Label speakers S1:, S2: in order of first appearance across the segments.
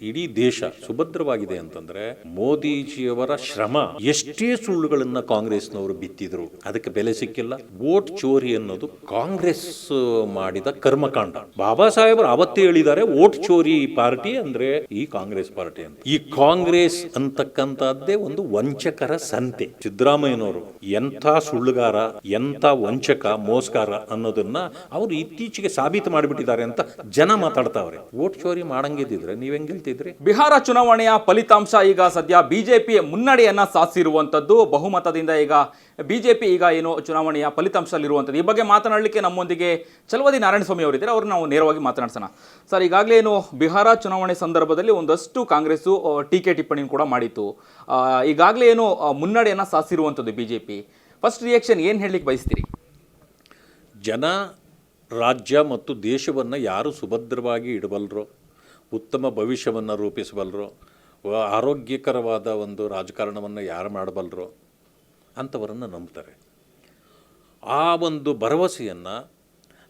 S1: ಇಡೀ ದೇಶ ಸುಭದ್ರವಾಗಿದೆ ಅಂತಂದ್ರೆ ಮೋದಿಜಿಯವರ ಶ್ರಮ. ಎಷ್ಟೇ ಸುಳ್ಳುಗಳನ್ನ ಕಾಂಗ್ರೆಸ್ನವರು ಬಿತ್ತಿದ್ರು, ಅದಕ್ಕೆ ಬೆಲೆ ಸಿಕ್ಕಿಲ್ಲ. ವೋಟ್ ಚೋರಿ ಅನ್ನೋದು ಕಾಂಗ್ರೆಸ್ ಮಾಡಿದ ಕರ್ಮಕಾಂಡ. ಬಾಬಾ ಸಾಹೇಬರು ಅವತ್ತೇ ಹೇಳಿದ್ದಾರೆ, ವೋಟ್ ಚೋರಿ ಪಾರ್ಟಿ ಅಂದ್ರೆ ಈ ಕಾಂಗ್ರೆಸ್ ಪಾರ್ಟಿ ಅಂತ. ಈ ಕಾಂಗ್ರೆಸ್ ಅಂತಕ್ಕಂಥದ್ದೇ ಒಂದು ವಂಚಕರ ಸಂತೆ. ಸಿದ್ದರಾಮಯ್ಯನವರು ಎಂಥ ಸುಳ್ಳುಗಾರ, ಎಂಥ ವಂಚಕ ಮೋಸ್ಕಾರ ಅನ್ನೋದನ್ನ ಅವರು ಇತ್ತೀಚೆಗೆ ಸಾಬೀತು ಮಾಡಿಬಿಟ್ಟಿದ್ದಾರೆ ಅಂತ ಜನ ಮಾತಾಡ್ತಾವ್ರೆ. ವೋಟ್ ಚೋರಿ ಮಾಡಂಗಿದ್ದಿದ್ರೆ ನೀವ್ ಹೆಂಗ್ ಗೆಲ್ತಿದ್ರಿ
S2: ಬಿಹಾರ ಚುನಾವಣೆಯ ಫಲಿತಾಂಶ ಈಗ ಸದ್ಯ ಬಿಜೆಪಿ ಮುನ್ನಡೆಯನ್ನ ಸಾಧಿಸಿರುವಂತದ್ದು, ಬಹುಮತದಿಂದ ಈಗ ಬಿಜೆಪಿ ಈಗ ಏನು ಚುನಾವಣೆಯ ಫಲಿತಾಂಶದಲ್ಲಿರುವಂಥದ್ದು ಈ ಬಗ್ಗೆ ಮಾತನಾಡಲಿಕ್ಕೆ ನಮ್ಮೊಂದಿಗೆ ಚಲವದಿ ನಾರಾಯಣಸ್ವಾಮಿ ಅವರಿದ್ದಾರೆ. ಅವ್ರನ್ನ ನಾವು ನೇರವಾಗಿ ಮಾತನಾಡ್ಸೋಣ. ಸರ್, ಈಗಾಗಲೇ ಏನು ಬಿಹಾರ ಚುನಾವಣೆ ಸಂದರ್ಭದಲ್ಲಿ ಒಂದಷ್ಟು ಕಾಂಗ್ರೆಸ್ಸು ಟೀಕೆ ಟಿಪ್ಪಣಿ ಕೂಡ ಮಾಡಿತ್ತು. ಈಗಾಗಲೇ ಏನು ಮುನ್ನಡೆಯನ್ನ ಸಾಧಿಸಿರುವಂಥದ್ದು ಬಿಜೆಪಿ. ಫಸ್ಟ್ ರಿಯಾಕ್ಷನ್ ಏನು ಹೇಳಲಿಕ್ಕೆ ಬಯಸ್ತೀರಿ?
S1: ಜನ, ರಾಜ್ಯ ಮತ್ತು ದೇಶವನ್ನು ಯಾರು ಸುಭದ್ರವಾಗಿ ಇಡಬಲ್ಲರೋ ಉತ್ತಮ ಭವಿಷ್ಯವನ್ನು ರೂಪಿಸಬಲ್ಲರು ಆರೋಗ್ಯಕರವಾದ ಒಂದು ರಾಜಕಾರಣವನ್ನು ಯಾರು ಮಾಡಬಲ್ಲರು ಅಂಥವರನ್ನು ನಂಬ್ತಾರೆ. ಆ ಒಂದು ಭರವಸೆಯನ್ನು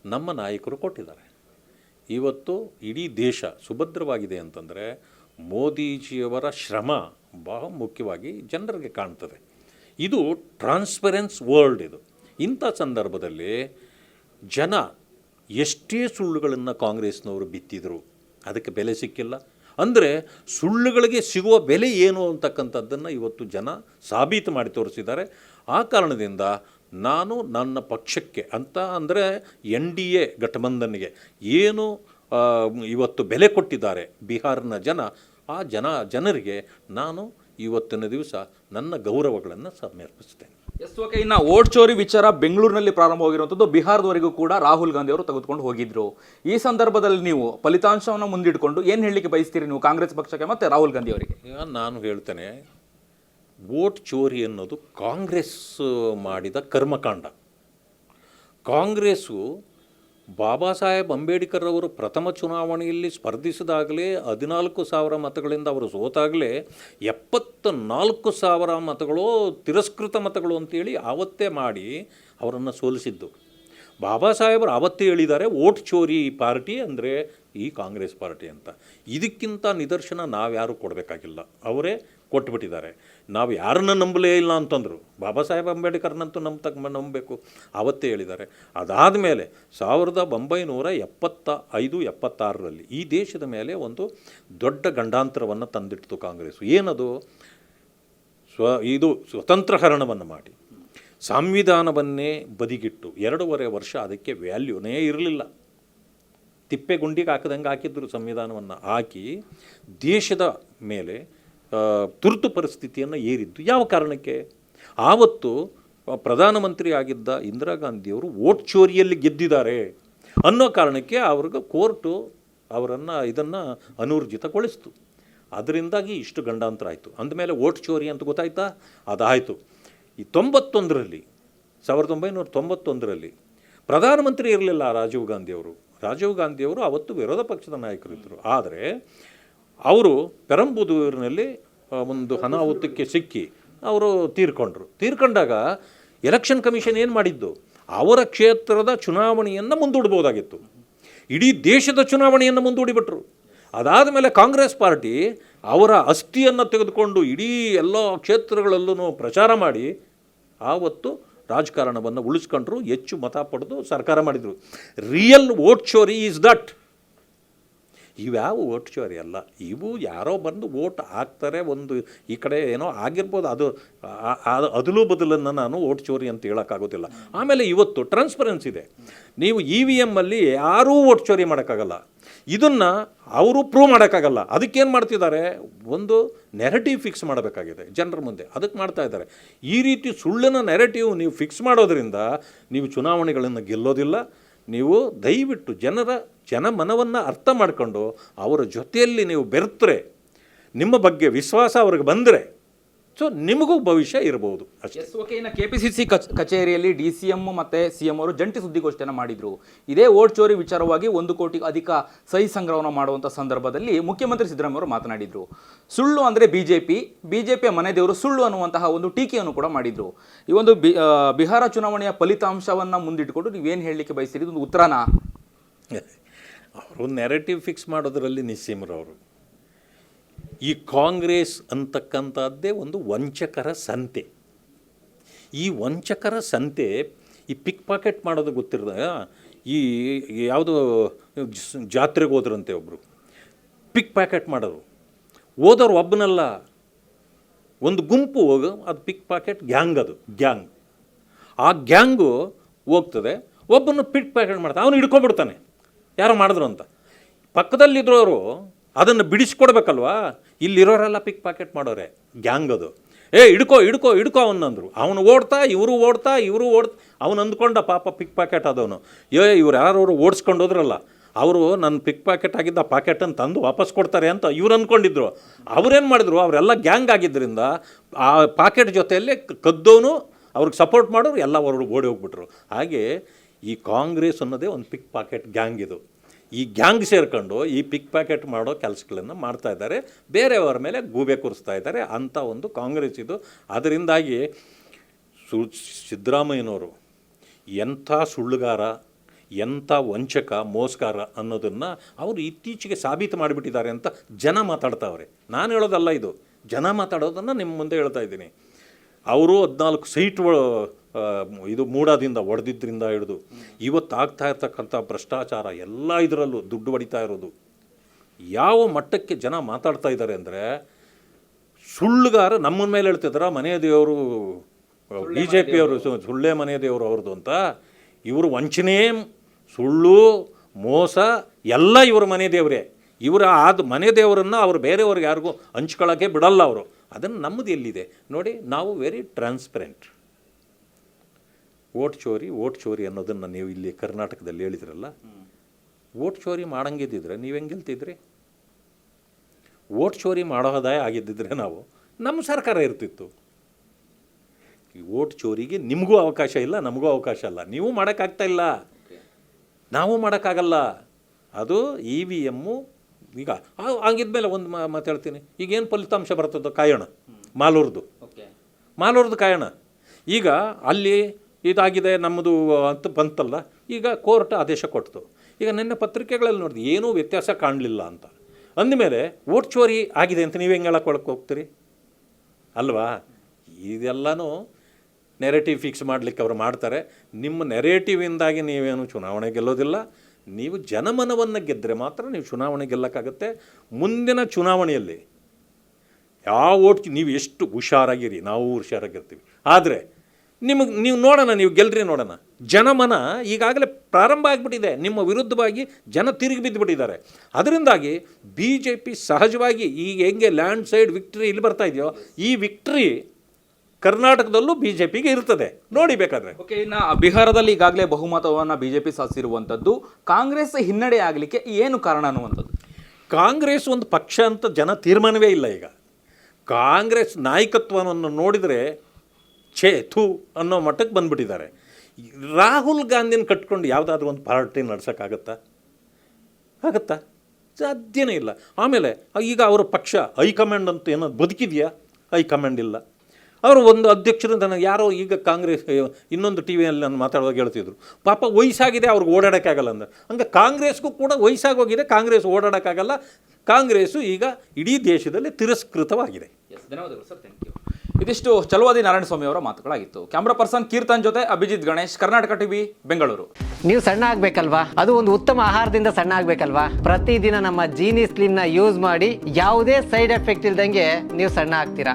S1: ನಮ್ಮ ನಾಯಕರು ಕೊಟ್ಟಿದ್ದಾರೆ. ಇವತ್ತು ಇಡೀ ದೇಶ ಸುಭದ್ರವಾಗಿದೆ ಅಂತಂದರೆ ಮೋದಿಜಿಯವರ ಶ್ರಮ ಬಹು ಮುಖ್ಯವಾಗಿ ಜನರಿಗೆ ಕಾಣ್ತದೆ. ಇದು ಟ್ರಾನ್ಸ್ಪರೆನ್ಸ್ ವರ್ಲ್ಡ್ ಇದು. ಇಂಥ ಸಂದರ್ಭದಲ್ಲಿ ಜನ ಎಷ್ಟೇ ಸುಳ್ಳುಗಳನ್ನು ಕಾಂಗ್ರೆಸ್ನವರು ಬಿತ್ತಿದ್ರು ಅದಕ್ಕೆ ಬೆಲೆ ಸಿಕ್ಕಿಲ್ಲ. ಅಂದರೆ ಸುಳ್ಳುಗಳಿಗೆ ಸಿಗುವ ಬೆಲೆ ಏನು ಅಂತಕ್ಕಂಥದ್ದನ್ನು ಇವತ್ತು ಜನ ಸಾಬೀತು ಮಾಡಿ ತೋರಿಸಿದ್ದಾರೆ. ಆ ಕಾರಣದಿಂದ ನಾನು ನನ್ನ ಪಕ್ಷಕ್ಕೆ ಅಂತ ಅಂದರೆ ಎನ್ ಡಿ ಎ ಘಟಬಂಧನ್ಗೆ ಏನು ಇವತ್ತು ಬೆಲೆ ಕೊಟ್ಟಿದ್ದಾರೆ ಬಿಹಾರ್ನ ಜನ, ಆ ಜನ, ಜನರಿಗೆ ನಾನು ಇವತ್ತಿನ ದಿವಸ ನನ್ನ ಗೌರವಗಳನ್ನು ಸಮರ್ಪಿಸ್ತೇನೆ.
S2: ಎಸ್ ಇನ್ನು ಓಟ್ ಚೋರಿ ವಿಚಾರ ಬೆಂಗಳೂರಿನಲ್ಲಿ ಪ್ರಾರಂಭವಾಗಿರುವಂಥದ್ದು ಬಿಹಾರದವರೆಗೂ ಕೂಡ ರಾಹುಲ್ ಗಾಂಧಿ ಅವರು ತೆಗೆದುಕೊಂಡು ಹೋಗಿದ್ರು. ಈ ಸಂದರ್ಭದಲ್ಲಿ ನೀವು ಫಲಿತಾಂಶವನ್ನು ಮುಂದಿಟ್ಕೊಂಡು ಏನು ಹೇಳಲಿಕ್ಕೆ ಬಯಸ್ತೀರಿ ನೀವು ಕಾಂಗ್ರೆಸ್ ಪಕ್ಷಕ್ಕೆ ಮತ್ತೆ ರಾಹುಲ್ ಗಾಂಧಿ ಅವರಿಗೆ?
S1: ನಾನು ಹೇಳ್ತೇನೆ ಓಟ್ ಚೋರಿ ಅನ್ನೋದು ಕಾಂಗ್ರೆಸ್ ಮಾಡಿದ ಕರ್ಮಕಾಂಡ. ಕಾಂಗ್ರೆಸ್ಸು ಬಾಬಾ ಸಾಹೇಬ್ ಅಂಬೇಡ್ಕರ್ ಅವರು ಪ್ರಥಮ ಚುನಾವಣೆಯಲ್ಲಿ ಸ್ಪರ್ಧಿಸಿದಾಗಲೇ ಹದಿನಾಲ್ಕು ಸಾವಿರ ಮತಗಳಿಂದ ಅವರು ಸೋತಾಗಲೇ ಎಪ್ಪತ್ತ ನಾಲ್ಕು ಸಾವಿರ ಮತಗಳು ತಿರಸ್ಕೃತ ಮತಗಳು ಅಂತೇಳಿ ಆವತ್ತೇ ಮಾಡಿ ಅವರನ್ನು ಸೋಲಿಸಿದ್ದು. ಬಾಬಾ ಸಾಹೇಬರು ಆವತ್ತೇ ಹೇಳಿದ್ದಾರೆ ಓಟ್ ಚೋರಿ ಪಾರ್ಟಿ ಅಂದರೆ ಈ ಕಾಂಗ್ರೆಸ್ ಪಾರ್ಟಿ ಅಂತ. ಇದಕ್ಕಿಂತ ನಿದರ್ಶನ ನಾವ್ಯಾರು ಕೊಡಬೇಕಾಗಿಲ್ಲ. ಅವರೇ ಕೊಟ್ಬಿಟ್ಟಿದ್ದಾರೆ. ನಾವು ಯಾರನ್ನ ನಂಬಲೇ ಇಲ್ಲ ಅಂತಂದರು. ಬಾಬಾ ಸಾಹೇಬ್ ಅಂಬೇಡ್ಕರ್ನಂತೂ ನಂಬತಕ್ಕ ನಂಬಬೇಕು. ಆವತ್ತೇ ಹೇಳಿದ್ದಾರೆ. ಅದಾದ ಮೇಲೆ ಸಾವಿರದ ಒಂಬೈನೂರ ಎಪ್ಪತ್ತ ಐದು, ಎಪ್ಪತ್ತಾರರಲ್ಲಿ ಈ ದೇಶದ ಮೇಲೆ ಒಂದು ದೊಡ್ಡ ಗಂಡಾಂತರವನ್ನು ತಂದಿಡ್ತು ಕಾಂಗ್ರೆಸ್ ಏನದು? ಸ್ವ, ಇದು ಸ್ವತಂತ್ರ ಹರಣವನ್ನು ಮಾಡಿ. ಸಂವಿಧಾನವನ್ನೇ ಬದಿಗಿಟ್ಟು ಎರಡೂವರೆ ವರ್ಷ ಅದಕ್ಕೆ ವ್ಯಾಲ್ಯೂನೇ ಇರಲಿಲ್ಲ. ತಿಪ್ಪೆ ಗುಂಡಿಗೆ ಹಾಕಿದಂಗೆ ಹಾಕಿದ್ರು ಸಂವಿಧಾನವನ್ನು. ಹಾಕಿ ದೇಶದ ಮೇಲೆ ತುರ್ತು ಪರಿಸ್ಥಿತಿಯನ್ನು ಏರಿದ್ದು. ಯಾವ ಕಾರಣಕ್ಕೆ? ಆವತ್ತು ಪ್ರಧಾನಮಂತ್ರಿ ಆಗಿದ್ದ ಇಂದಿರಾ ಗಾಂಧಿಯವರು ವೋಟ್ ಚೋರಿಯಲ್ಲಿ ಗೆದ್ದಿದ್ದಾರೆ ಅನ್ನೋ ಕಾರಣಕ್ಕೆ ಅವ್ರಿಗೆ ಕೋರ್ಟು ಅವರನ್ನು ಇದನ್ನು ಅನೂರ್ಜಿತಗೊಳಿಸ್ತು. ಅದರಿಂದಾಗಿ ಇಷ್ಟು ಗಂಡಾಂತರ ಆಯಿತು. ಅಂದಮೇಲೆ ವೋಟ್ ಚೋರಿ ಅಂತ ಗೊತ್ತಾಯ್ತಾ? ಅದಾಯಿತು. ಈ ತೊಂಬತ್ತೊಂದರಲ್ಲಿ, ಸಾವಿರದ ಒಂಬೈನೂರ ತೊಂಬತ್ತೊಂದರಲ್ಲಿ ಪ್ರಧಾನಮಂತ್ರಿ ಇರಲಿಲ್ಲ ರಾಜೀವ್ ಗಾಂಧಿಯವರು. ರಾಜೀವ್ ಗಾಂಧಿಯವರು ಅವತ್ತು ವಿರೋಧ ಪಕ್ಷದ ನಾಯಕರಿದ್ದರು ಆದರೆ ಅವರು ಪೆರಂಬುದೂರಿನಲ್ಲಿ ಒಂದು ಅನಾಹುತಕ್ಕೆ ಸಿಕ್ಕಿ ಅವರು ತೀರ್ಕೊಂಡ್ರು. ತೀರ್ಕೊಂಡಾಗ ಎಲೆಕ್ಷನ್ ಕಮಿಷನ್ ಏನು ಮಾಡಿದ್ದು? ಅವರ ಕ್ಷೇತ್ರದ ಚುನಾವಣೆಯನ್ನು ಮುಂದೂಡ್ಬೋದಾಗಿತ್ತು. ಇಡೀ ದೇಶದ ಚುನಾವಣೆಯನ್ನು ಮುಂದೂಡಿಬಿಟ್ರು. ಅದಾದ ಮೇಲೆ ಕಾಂಗ್ರೆಸ್ ಪಾರ್ಟಿ ಅವರ ಅಸ್ಥಿಯನ್ನು ತೆಗೆದುಕೊಂಡು ಇಡೀ ಎಲ್ಲ ಕ್ಷೇತ್ರಗಳಲ್ಲೂ ಪ್ರಚಾರ ಮಾಡಿ ಆವತ್ತು ರಾಜಕಾರಣವನ್ನು ಉಳಿಸ್ಕೊಂಡ್ರು, ಹೆಚ್ಚು ಮತ ಪಡೆದು ಸರ್ಕಾರ ಮಾಡಿದರು. ರಿಯಲ್ ವೋಟ್ ಶೋರಿ ಈಸ್ ದಟ್ ಇವ್ಯಾವ ವೋಟ್ ಚೋರಿ? ಅಲ್ಲ, ಇವು ಯಾರೋ ಬಂದು ವೋಟ್ ಹಾಕ್ತಾರೆ, ಒಂದು ಈ ಕಡೆ ಏನೋ ಆಗಿರ್ಬೋದು. ಅದು ಅದಲು ಬದಲನ್ನು ನಾನು ಓಟ್ ಚೋರಿ ಅಂತ ಹೇಳೋಕ್ಕಾಗೋದಿಲ್ಲ. ಆಮೇಲೆ ಇವತ್ತು ಟ್ರಾನ್ಸ್ಪರೆನ್ಸ್ ಇದೆ. ನೀವು ಇ ವಿ ಎಮ್ಮಲ್ಲಿ ಯಾರೂ ಓಟ್ ಚೋರಿ ಮಾಡೋಕ್ಕಾಗಲ್ಲ. ಇದನ್ನು ಅವರು ಪ್ರೂವ್ ಮಾಡೋಕ್ಕಾಗಲ್ಲ. ಅದಕ್ಕೇನು ಮಾಡ್ತಿದ್ದಾರೆ? ಒಂದು ನೆರೆಟಿವ್ ಫಿಕ್ಸ್ ಮಾಡಬೇಕಾಗಿದೆ ಜನರ ಮುಂದೆ. ಅದಕ್ಕೆ ಮಾಡ್ತಾ ಇದ್ದಾರೆ. ಈ ರೀತಿ ಸುಳ್ಳಿನ ನೆರೆಟಿವ್ ನೀವು ಫಿಕ್ಸ್ ಮಾಡೋದರಿಂದ ನೀವು ಚುನಾವಣೆಗಳನ್ನು ಗೆಲ್ಲೋದಿಲ್ಲ. ನೀವು ದಯವಿಟ್ಟು ಜನರ ಜನಮನವನ್ನು ಅರ್ಥ ಮಾಡಿಕೊಂಡು ಅವರ ಜೊತೆಯಲ್ಲಿ ನೀವು ಬೆರೆತರೆ ನಿಮ್ಮ ಬಗ್ಗೆ ವಿಶ್ವಾಸ ಅವ್ರಿಗೆ ಬಂದರೆ ಸೊ ನಿಮಗೂ ಭವಿಷ್ಯ ಇರಬಹುದು ಅಷ್ಟೇ.
S2: ಎಸ್ ಓಕೆ ಇನ್ನು ಸಿ ಕಚೇರಿಯಲ್ಲಿ ಡಿ ಸಿ ಎಂ ಮತ್ತು ಸಿ ಎಂ ಅವರು ಜಂಟಿ ಸುದ್ದಿಗೋಷ್ಠಿಯನ್ನು ಮಾಡಿದರು. ಇದೇ ಓಟ್ ಚೋರಿ ವಿಚಾರವಾಗಿ ಒಂದು ಕೋಟಿ ಅಧಿಕ ಸಹಿ ಸಂಗ್ರಹವನ್ನು ಮಾಡುವಂಥ ಸಂದರ್ಭದಲ್ಲಿ ಮುಖ್ಯಮಂತ್ರಿ ಸಿದ್ದರಾಮಯ್ಯ ಅವರು ಮಾತನಾಡಿದರು. ಸುಳ್ಳು ಅಂದರೆ B J P B J ಪಿಯ ಮನೆದೇವರು ಸುಳ್ಳು ಅನ್ನುವಂತಹ ಒಂದು ಟೀಕೆಯನ್ನು ಕೂಡ ಮಾಡಿದರು. ಈ ಒಂದು ಬಿ ಬಿಹಾರ ಚುನಾವಣೆಯ ಫಲಿತಾಂಶವನ್ನು ಮುಂದಿಟ್ಟುಕೊಂಡು ನೀವೇನು ಹೇಳಲಿಕ್ಕೆ ಬಯಸ್ತೀರಿ? ಇದೊಂದು ಉತ್ತರನಾ?
S1: ಅವರು ನೆರೆಟಿವ್ ಫಿಕ್ಸ್ ಮಾಡೋದರಲ್ಲಿ ನಿಸ್ಸೀಮರವರು ಈ ಕಾಂಗ್ರೆಸ್ ಅಂತಕ್ಕಂಥದ್ದೇ ಒಂದು ವಂಚಕರ ಸಂತೆ. ಈ ವಂಚಕರ ಸಂತೆ ಈ ಪಿಕ್ ಪಾಕೆಟ್ ಮಾಡೋದು ಗೊತ್ತಿರದ, ಈ ಯಾವುದೋ ಜಾತ್ರೆಗೆ ಹೋದ್ರಂತೆ ಒಬ್ಬರು ಪಿಕ್ ಪ್ಯಾಕೆಟ್ ಮಾಡೋರು. ಹೋದವ್ರು ಒಬ್ಬನಲ್ಲ ಒಂದು ಗುಂಪು ಹೋಗು, ಅದು ಪಿಕ್ ಪಾಕೆಟ್ ಗ್ಯಾಂಗ್ ಅದು ಗ್ಯಾಂಗ್ ಆ ಗ್ಯಾಂಗು ಹೋಗ್ತದೆ, ಒಬ್ಬನು ಪಿಕ್ ಪ್ಯಾಕೆಟ್ ಮಾಡ್ತಾನೆ, ಅವನು ಹಿಡ್ಕೊಂಡ್ಬಿಡ್ತಾನೆ. ಯಾರೋ ಮಾಡಿದ್ರು ಅಂತ? ಪಕ್ಕದಲ್ಲಿರೋರು ಅದನ್ನು ಬಿಡಿಸ್ಕೊಡ್ಬೇಕಲ್ವಾ? ಇಲ್ಲಿರೋರೆಲ್ಲ ಪಿಕ್ ಪಾಕೆಟ್ ಮಾಡೋರೆ ಗ್ಯಾಂಗ್ ಅದು. ಏ, ಹಿಡ್ಕೋ ಹಿಡ್ಕೋ ಹಿಡ್ಕೋ ಅವನಂದ್ರು. ಅವನು ಓಡ್ತಾ, ಇವರು ಓಡ್ತಾ, ಇವರು ಓಡ್, ಅವನು ಅಂದ್ಕೊಂಡ ಪಾಪ ಪಿಕ್ ಪಾಕೆಟ್ ಆದವನು. ಏ, ಇವ್ರು ಯಾರು ಓಡಿಸ್ಕೊಂಡು ಹೋದ್ರಲ್ಲ, ಅವರು ನನ್ನ ಪಿಕ್ ಪಾಕೆಟ್ ಆಗಿದ್ದ ಪಾಕೆಟನ್ನು ತಂದು ವಾಪಸ್ ಕೊಡ್ತಾರೆ ಅಂತ ಇವ್ರು ಅಂದ್ಕೊಂಡಿದ್ರು ಅವ್ರೇನು ಮಾಡಿದ್ರು? ಅವರೆಲ್ಲ ಗ್ಯಾಂಗ್ ಆಗಿದ್ದರಿಂದ ಆ ಪಾಕೆಟ್ ಜೊತೆಯಲ್ಲೇ ಕದ್ದೋನು, ಅವ್ರಿಗೆ ಸಪೋರ್ಟ್ ಮಾಡೋರು, ಎಲ್ಲ ಹೊರಡು ಓಡಿ ಹೋಗ್ಬಿಟ್ರು. ಹಾಗೆ ಈ ಕಾಂಗ್ರೆಸ್ ಅನ್ನೋದೇ ಒಂದು ಪಿಕ್ ಪಾಕೆಟ್ ಗ್ಯಾಂಗ್ ಇದು. ಈ ಗ್ಯಾಂಗ್ ಸೇರ್ಕೊಂಡು ಈ ಪಿಕ್ ಪ್ಯಾಕೆಟ್ ಮಾಡೋ ಕೆಲಸಗಳನ್ನು ಮಾಡ್ತಾ ಇದ್ದಾರೆ. ಬೇರೆಯವರ ಮೇಲೆ ಗೂಬೆ ಕೂರಿಸ್ತಾ ಇದ್ದಾರೆ ಅಂಥ ಒಂದು ಕಾಂಗ್ರೆಸ್ ಇದು. ಅದರಿಂದಾಗಿ ಸು, ಸಿದ್ದರಾಮಯ್ಯನವರು ಎಂಥ ಸುಳ್ಳುಗಾರ, ಎಂಥ ವಂಚಕ ಮೋಸ್ಕಾರ ಅನ್ನೋದನ್ನು ಅವರು ಇತ್ತೀಚೆಗೆ ಸಾಬೀತು ಮಾಡಿಬಿಟ್ಟಿದ್ದಾರೆ ಅಂತ ಜನ ಮಾತಾಡ್ತಾವ್ರೆ. ನಾನು ಹೇಳೋದಲ್ಲ ಇದು. ಜನ ಮಾತಾಡೋದನ್ನು ನಿಮ್ಮ ಮುಂದೆ ಹೇಳ್ತಾ ಇದ್ದೀನಿ. ಅವರು ಹದಿನಾಲ್ಕು ಸೀಟ್ ಇದು ಮೂಡದಿಂದ ಒಡೆದಿದ್ದರಿಂದ ಹಿಡಿದು ಇವತ್ತು ಆಗ್ತಾ ಇರ್ತಕ್ಕಂಥ ಭ್ರಷ್ಟಾಚಾರ ಎಲ್ಲ ಇದರಲ್ಲೂ ದುಡ್ಡು ಹೊಡಿತಾ ಇರೋದು. ಯಾವ ಮಟ್ಟಕ್ಕೆ ಜನ ಮಾತಾಡ್ತಾ ಇದ್ದಾರೆ ಅಂದರೆ ಸುಳ್ಳುಗಾರ ನಮ್ಮ ಮೇಲೆ ಹೇಳ್ತಿದ್ದಾರ ಮನೆ ದೇವರು ಬಿ ಜೆ ಪಿಯವರು ಸುಳ್ಳೆ ಮನೆ ದೇವರು ಅವ್ರದ್ದು ಅಂತ ಇವರು ವಂಚನೆ ಸುಳ್ಳು ಮೋಸ ಎಲ್ಲ ಇವರ ಮನೆ ದೇವರೇ. ಇವರ ಆದ ಮನೆ ದೇವರನ್ನು ಅವರು ಬೇರೆಯವ್ರಿಗೆ ಯಾರಿಗೂ ಹಂಚ್ಕೊಳ್ಳೋಕ್ಕೆ ಬಿಡಲ್ಲ ಅವರು. ಅದನ್ನು ನಮ್ಮದು ಎಲ್ಲಿದೆ? ನೋಡಿ ನಾವು ವೆರಿ ಟ್ರಾನ್ಸ್ಪರೆಂಟ್ ಓಟ್ ಚೋರಿ ಓಟ್ ಚೋರಿ ಅನ್ನೋದನ್ನು ನೀವು ಇಲ್ಲಿ ಕರ್ನಾಟಕದಲ್ಲಿ ಹೇಳಿದ್ರಲ್ಲ ಓಟ್ ಚೋರಿ ಮಾಡಂಗಿದ್ದಿದ್ರೆ ನೀವು ಹೆಂಗೆ ಗೆಲ್ತಿದ್ರಿ? ಓಟ್ ಚೋರಿ ಮಾಡೋದಾಯ ಆಗಿದ್ದಿದ್ರೆ ನಾವು ನಮ್ಮ ಸರ್ಕಾರ ಇರ್ತಿತ್ತು. ಈ ಓಟ್ ಚೋರಿಗೆ ನಿಮಗೂ ಅವಕಾಶ ಇಲ್ಲ ನಮಗೂ ಅವಕಾಶ ಇಲ್ಲ ನೀವು ಮಾಡೋಕ್ಕಾಗ್ತಾ ಇಲ್ಲ. ನಾವು ಮಾಡೋಕ್ಕಾಗಲ್ಲ. ಅದು ಇ ವಿ ಎಮ್ಮು ಈಗ ಆಗಿದ್ಮೇಲೆ ಒಂದು ಮಾ ಮಾತು ಹೇಳ್ತೀನಿ. ಈಗೇನು ಫಲಿತಾಂಶ ಬರ್ತದೋ ಕಾಯೋಣ ಮಾಲೂರ್ದು. ಮಾಲೂರ್ದು ಕಾಯೋಣ. ಈಗ ಅಲ್ಲಿ ಇದಾಗಿದೆ, ನಮ್ಮದು ಅಂತ ಬಂತಲ್ಲ, ಈಗ ಕೋರ್ಟ್ ಆದೇಶ ಕೊಡ್ತು ಈಗ ನಿನ್ನೆ ಪತ್ರಿಕೆಗಳಲ್ಲಿ ನೋಡಿದ್ವಿ, ಏನೂ ವ್ಯತ್ಯಾಸ ಕಾಣಲಿಲ್ಲ ಅಂತ. ಅಂದಮೇಲೆ ಓಟ್ ಚೋರಿ ಆಗಿದೆ ಅಂತ ನೀವು ಹೆಂಗೆ ಹೇಳಕ್ಕೆ ಹೋಗ್ತೀರಿ? ಅಲ್ವಾ? ಇದೆಲ್ಲನೂ ನೆರೆಟಿವ್ ಫಿಕ್ಸ್ ಮಾಡಲಿಕ್ಕೆ ಅವರು ಮಾಡ್ತಾರೆ. ನಿಮ್ಮ ನೆರೇಟಿವಿಂದಾಗಿ ನೀವೇನು ಚುನಾವಣೆ ಗೆಲ್ಲೋದಿಲ್ಲ. ನೀವು ಜನಮನವನ್ನು ಗೆದ್ದರೆ ಮಾತ್ರ ನೀವು ಚುನಾವಣೆ ಗೆಲ್ಲಕ್ಕಾಗತ್ತೆ. ಮುಂದಿನ ಚುನಾವಣೆಯಲ್ಲಿ ಯಾವ ಓಟ್ ನೀವು ಎಷ್ಟು ಹುಷಾರಾಗಿರಿ, ನಾವು ಹುಷಾರಾಗಿರ್ತೀವಿ. ಆದರೆ ನಿಮಗೆ ನೀವು ನೋಡೋಣ ನೀವು ಗೆಲ್ರಿ ನೋಡೋಣ. ಜನಮನ ಈಗಾಗಲೇ ಪ್ರಾರಂಭ ಆಗಿಬಿಟ್ಟಿದೆ. ನಿಮ್ಮ ವಿರುದ್ಧವಾಗಿ ಜನ ತಿರುಗಿ ಬಿದ್ದುಬಿಟ್ಟಿದ್ದಾರೆ ಅದರಿಂದಾಗಿ ಬಿ ಜೆ ಪಿ ಸಹಜವಾಗಿ ಈಗ ಹೆಂಗೆ ಲ್ಯಾಂಡ್ ಸೈಡ್ ವಿಕ್ಟ್ರಿ ಇಲ್ಲಿ ಬರ್ತಾ ಇದೆಯೋ ಈ ವಿಕ್ಟ್ರಿ ಕರ್ನಾಟಕದಲ್ಲೂ ಬಿ ಜೆ ಪಿಗೆ ಇರ್ತದೆ. ನೋಡಿ ಬೇಕಾದ್ರೆ.
S2: ಓಕೆ ಇನ್ನು ಬಿಹಾರದಲ್ಲಿ ಈಗಾಗಲೇ ಬಹುಮತವನ್ನು ಬಿ ಜೆ ಪಿ ಸಾಧಿಸಿರುವಂಥದ್ದು. ಕಾಂಗ್ರೆಸ್ ಹಿನ್ನಡೆ ಆಗಲಿಕ್ಕೆ ಏನು ಕಾರಣ ಅನ್ನುವಂಥದ್ದು?
S1: ಕಾಂಗ್ರೆಸ್ ಒಂದು ಪಕ್ಷ ಅಂತ ಜನ ತೀರ್ಮಾನವೇ ಇಲ್ಲ ಈಗ. ಕಾಂಗ್ರೆಸ್ ನಾಯಕತ್ವವನ್ನು ನೋಡಿದರೆ ಛೇ, ಥೂ ಅನ್ನೋ ಮಟ್ಟಕ್ಕೆ ಬಂದ್ಬಿಟ್ಟಿದ್ದಾರೆ. ರಾಹುಲ್ ಗಾಂಧಿನ ಕಟ್ಕೊಂಡು ಯಾವುದಾದ್ರೂ ಒಂದು ಪಾರ್ಟಿ ನಡ್ಸೋಕ್ಕಾಗತ್ತಾ? ಆಗತ್ತಾ? ಸಾಧ್ಯನೇ ಇಲ್ಲ. ಆಮೇಲೆ, ಈಗ ಅವರ ಪಕ್ಷ ಹೈಕಮಾಂಡ್ ಅಂತ ಏನೋ ಬದುಕಿದೆಯಾ? ಹೈಕಮಾಂಡ್ ಇಲ್ಲ. ಅವರು ಒಂದು ಅಧ್ಯಕ್ಷರಿಂದ ನನಗೆ ಯಾರೋ ಈಗ ಕಾಂಗ್ರೆಸ್ ಇನ್ನೊಂದು ಟಿ ವಿಯಲ್ಲಿ ನಾನು ಮಾತಾಡುವಾಗ ಹೇಳ್ತಿದ್ರು. ಪಾಪ ವಯಸ್ಸಾಗಿದೆ, ಅವ್ರಿಗೆ ಓಡಾಡೋಕ್ಕಾಗಲ್ಲ ಅಂದ್ರೆ ಹಂಗೆ ಕಾಂಗ್ರೆಸ್ಗೂ ಕೂಡ ವಯಸ್ಸಾಗೋಗಿದೆ, ಕಾಂಗ್ರೆಸ್ ಓಡಾಡೋಕ್ಕಾಗಲ್ಲ. ಕಾಂಗ್ರೆಸ್ಸು ಈಗ ಇಡೀ ದೇಶದಲ್ಲಿ ತಿರಸ್ಕೃತವಾಗಿದೆ.
S2: ಧನ್ಯವಾದಗಳು ಸರ್ ಥ್ಯಾಂಕ್ ಯು ಇದಿಷ್ಟು ಚಲವಾದಿ ನಾರಾಯಣಸ್ವಾಮಿ ಅವರ ಮಾತುಗಳಾಗಿತ್ತು. ಕ್ಯಾಮ್ರಾ ಪರ್ಸನ್ ಕೀರ್ತನ್ ಜೊತೆ ಅಭಿಜಿತ್ ಗಣೇಶ್, ಕರ್ನಾಟಕ ಟಿವಿ, ಬೆಂಗಳೂರು.
S3: ನೀವು ಸಣ್ಣ ಆಗ್ಬೇಕಲ್ವಾ? ಅದು ಒಂದು ಉತ್ತಮ ಆಹಾರದಿಂದ ಸಣ್ಣ ಆಗ್ಬೇಕಲ್ವಾ? ಪ್ರತಿದಿನ ನಮ್ಮ ಜೀನಿ ಸ್ಲಿಮ್ನ ಯೂಸ್ ಮಾಡಿ ಯಾವುದೇ ಸೈಡ್ ಎಫೆಕ್ಟ್ ಇಲ್ದಂಗೆ ನೀವು ಸಣ್ಣ ಆಗ್ತೀರಾ?